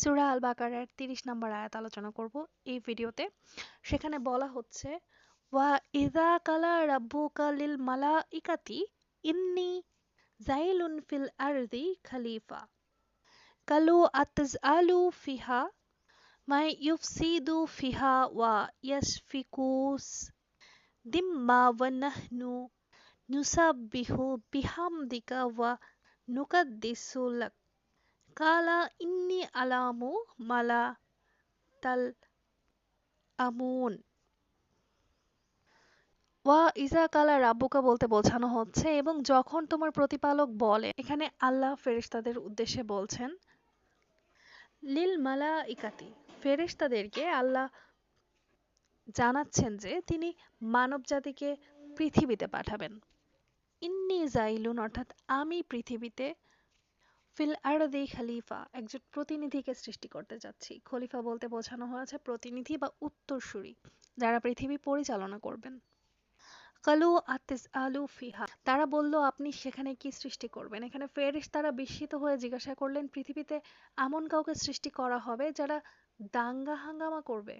সূরা আল বাকারার ৩০ নম্বর আয়াত আলোচনা করব এই ভিডিওতে। সেখানে বলা হচ্ছে, ওয়া ইযা কালা রাব্বুকা লিল মালাইকাতি ইন্নি জাইলুন ফিল আরদি খলিফা, কালু আতজআলু ফিহা, মাই ইউফসিদু ফিহা ওয়া ইয়াসফিকুস দিম্মা ওয়া নাহনু নুসাব্বিহু বিহামদিকা ওয়া নুকাদ্দিসু লাক কালা ইন্নি আলামু মালা তাল আমুন ওয়া ইজা কালা রাব্বুকা বলতে বোঝানো হচ্ছে, এবং যখন তোমার প্রতিপালক বলে, এখানে আল্লাহ ফেরেশতাদের উদ্দেশ্যে বলছেন, লিল মালা ইকাতি ফেরেশতাদেরকে আল্লাহ জানাচ্ছেন যে তিনি মানব জাতিকে পৃথিবীতে পাঠাবেন। ইন্নি জাইলুন অর্থাৎ আমি পৃথিবীতে ফিল আরদি খালিফা একজন প্রতিনিধিকে সৃষ্টি করতে যাচ্ছি। খলিফা বলতে বোঝানো হয়েছে প্রতিনিধি বা উত্তরসূরি যারা পৃথিবী পরিচালনা করবেন। কালু আতিস আলু ফিহা, তারা বলল, আপনি সেখানে কি সৃষ্টি করবেন? এখানে ফেরিস তারা বিস্মিত হয়ে জিজ্ঞাসা করলেন, পৃথিবীতে এমন কাউকে সৃষ্টি করা হবে যারা দাঙ্গা হাঙ্গামা করবে?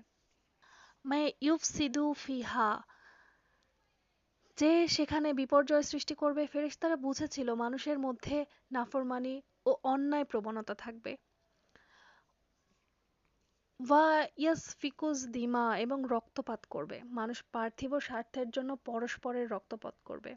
মানে ইউফসিদু ফিহা যে সেখানে বিপর্যয় সৃষ্টি করবে ফেরেশতারা বুঝেছিল মানুষের মধ্যে নাফরমানি ও অন্যায় প্রবণতা থাকবে। ওয়া ইয়াসফিকুস দিমা এবং রক্তপাত করবে। মানুষ পার্থিব স্বার্থের জন্য পরস্পরের রক্তপাত করবে।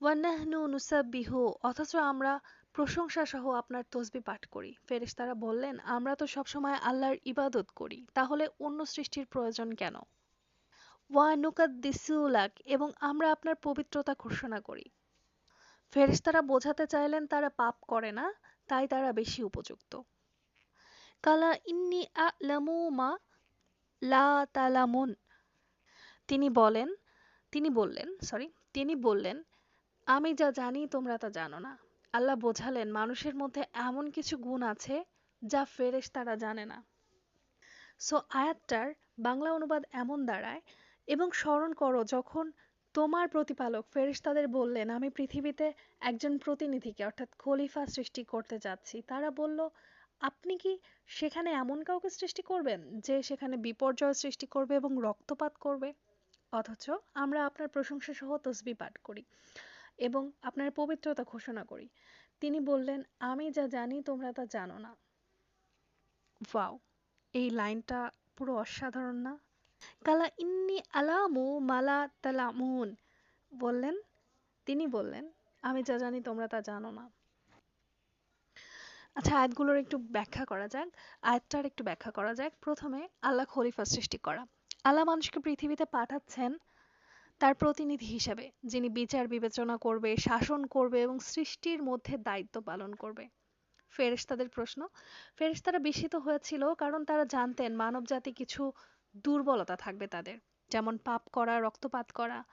ওয়ান্নাহনু নুসাব্বিহু, অথচ আমরা প্রশংসা সহ আপনার তসবি পাঠ করি। ফেরেশতারা বললেন, আমরা তো সবসময় আল্লাহর ইবাদত করি, তাহলে অন্য সৃষ্টির প্রয়োজন কেন? ওয়া নুকাদ্দিসুলাক এবং আমরা আপনার পবিত্রতা ঘোষণা করি। ফেরেশতারা বোঝাতে চাইলেন তারা পাপ করে না, তাই তারা বেশি উপযুক্ত। কালা ইন্নি আলামু লা তালামুন। তিনি বলেন, তিনি বললেন সরি তিনি বললেন, আমি যা জানি তোমরা তা জানো না। আল্লাহ বোঝালেন মানুষের মধ্যে এমন কিছু গুণ আছে যা ফেরেশ তারা জানে না। সো আয়াতটার বাংলা অনুবাদ এমন দাঁড়ায় এবং স্মরণ করো, যখন তোমার প্রতিপালক ফেরেশতাদের বললেন, আমি পৃথিবীতে একজন প্রতিনিধিকে, অর্থাৎ খলিফা সৃষ্টি করতে যাচ্ছি। তারা বলল, আপনি কি সেখানে এমন কাউকে সৃষ্টি করবেন, যে সেখানে বিপর্যয় সৃষ্টি করবে এবং রক্তপাত করবে? অথচ আমরা আপনার প্রশংসা সহ তসবি পাঠ করি এবং আপনার পবিত্রতা ঘোষণা করি। তিনি বললেন, আমি যা জানি, তোমরা তা জানো না। ওয়াও, এই লাইনটা পুরো অসাধারণ না? কালা ইন্নি আলামু মালা তালামুন। বললেন। তিনি বললেন, আমি যা জানি তোমরা তা জানো না। আচ্ছা আয়াতগুলোর একটু ব্যাখ্যা করা যাক। আয়াতটার একটু ব্যাখ্যা করা যাক। প্রথমে আল্লাহ খলিফা সৃষ্টি করা। আল্লাহ মানুষকে পৃথিবীতে পাঠাচ্ছেন তার প্রতিনিধি হিসেবে, যিনি বিচার, বিবেচনা করবে, শাসন করবে এবং সৃষ্টির মধ্যে দায়িত্ব পালন করবে। ফেরেশতাদের প্রশ্ন। ফেরেশতারা বিস্মিত হয়েছিল কারণ তারা জানতেন মানব জাতি কিছু দুর্বলতা থাকবে তাদের। যেমন পাপ করা, রক্তপাত করা।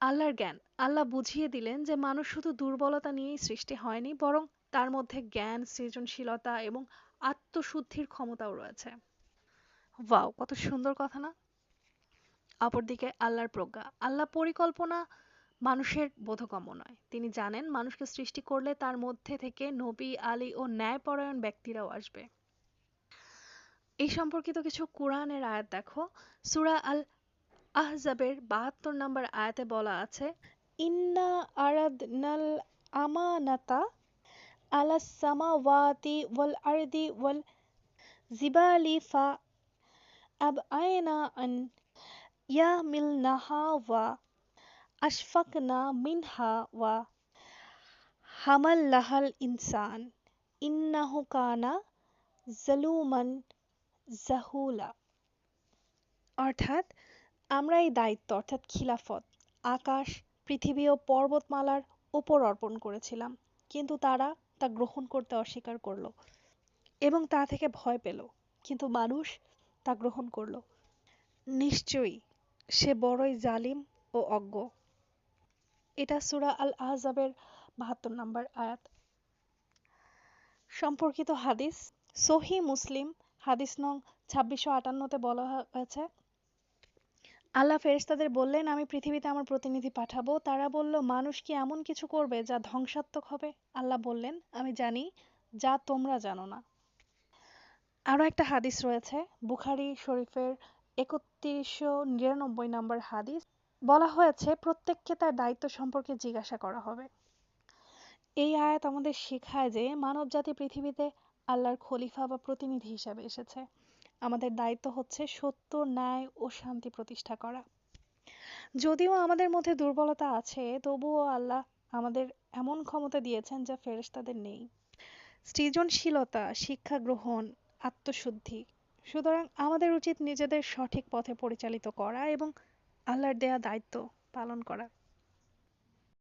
আল্লাহর জ্ঞান। আল্লাহ বুঝিয়ে দিলেন যে মানুষ শুধু দুর্বলতা নিয়েই সৃষ্টি হয়নি, বরং তার মধ্যে জ্ঞান, সৃজনশীলতা এবং আত্মশুদ্ধির ক্ষমতাও রয়েছে। ওয়াও, কত সুন্দর কথা না? অপরদিকে আল্লাহর প্রজ্ঞা। আল্লাহ পরিকল্পনা মানুষের বোধগম্য নয়। তিনি জানেন মানুষকে সৃষ্টি করলে তার মধ্যে থেকে নবী, আলী ও ন্যায়পরায়ণ ব্যক্তিরাও আসবে। এই সম্পর্কিত কিছু কোরআনের আয়াত দেখো। সুরা আল আহজাবের বাহাত্তর নম্বর আয়াতে বলা আছে, ইন্না আরাদনাল আমানাতা আলা সামাওয়াতি ওয়াল আরদি ওয়াল জিবালি ফা আবআয়না আন ইয়াহমিলনাহা ওয়া আশফাকনা মিনহা ওয়া হামাল্লাহাল ইনসান। ইন্নাহু কানা জালুমান জাহুলা। অর্থাৎ আমরা এই দায়িত্ব, অর্থাৎ খিলাফত, আকাশ, পৃথিবী ও পর্বতমালার উপর অর্পণ করেছিলাম। কিন্তু তারা তা গ্রহণ করতে অস্বীকার করল এবং তা থেকে ভয় পেল। কিন্তু মানুষ তা গ্রহণ করল। নিশ্চয়ই সে বড়ই জালিম ও অজ্ঞ। এটা সুরা আল আহজাবের বাহাত্তর নম্বর আয়াত। সম্পর্কিত হাদিস সহি মুসলিম হাদিস নং ছাব্বিশশো আটান্নতে বলা হয়েছে, আল্লাহ ফেরেশতাদের বললেন, আমি পৃথিবীতে আমার প্রতিনিধি পাঠাবো। তারা বলল, মানুষ কি এমন কিছু করবে যা ধ্বংসাত্মক হবে? আল্লাহ বললেন, আমি জানি, যা তোমরা জানো না। আরও একটা হাদিস রয়েছে, বুখারি শরীফের একত্রিশশো নিরানব্বই নম্বর হাদিস। বলা হয়েছে, প্রত্যেককে তার দায়িত্ব সম্পর্কে জিজ্ঞাসা করা হবে। এই আয়াত আমাদের শেখায় যে, মানবজাতি পৃথিবীতে আল্লাহর খলিফা বা প্রতিনিধি হিসাবে এসেছে। আমাদের দায়িত্ব হচ্ছে সত্য, ন্যায় ও শান্তি প্রতিষ্ঠা করা। যদিও আমাদের মধ্যে দুর্বলতা আছে, তবুও আল্লাহ আমাদের এমন ক্ষমতা দিয়েছেন যা ফেরেশতাদের নেই। সৃজনশীলতা, শিক্ষা গ্রহণ, আত্মশুদ্ধি, সুতরাং আমাদের উচিত নিজেদের সঠিক পথে পরিচালিত করা এবং আল্লাহর দেয়া দায়িত্ব পালন করা।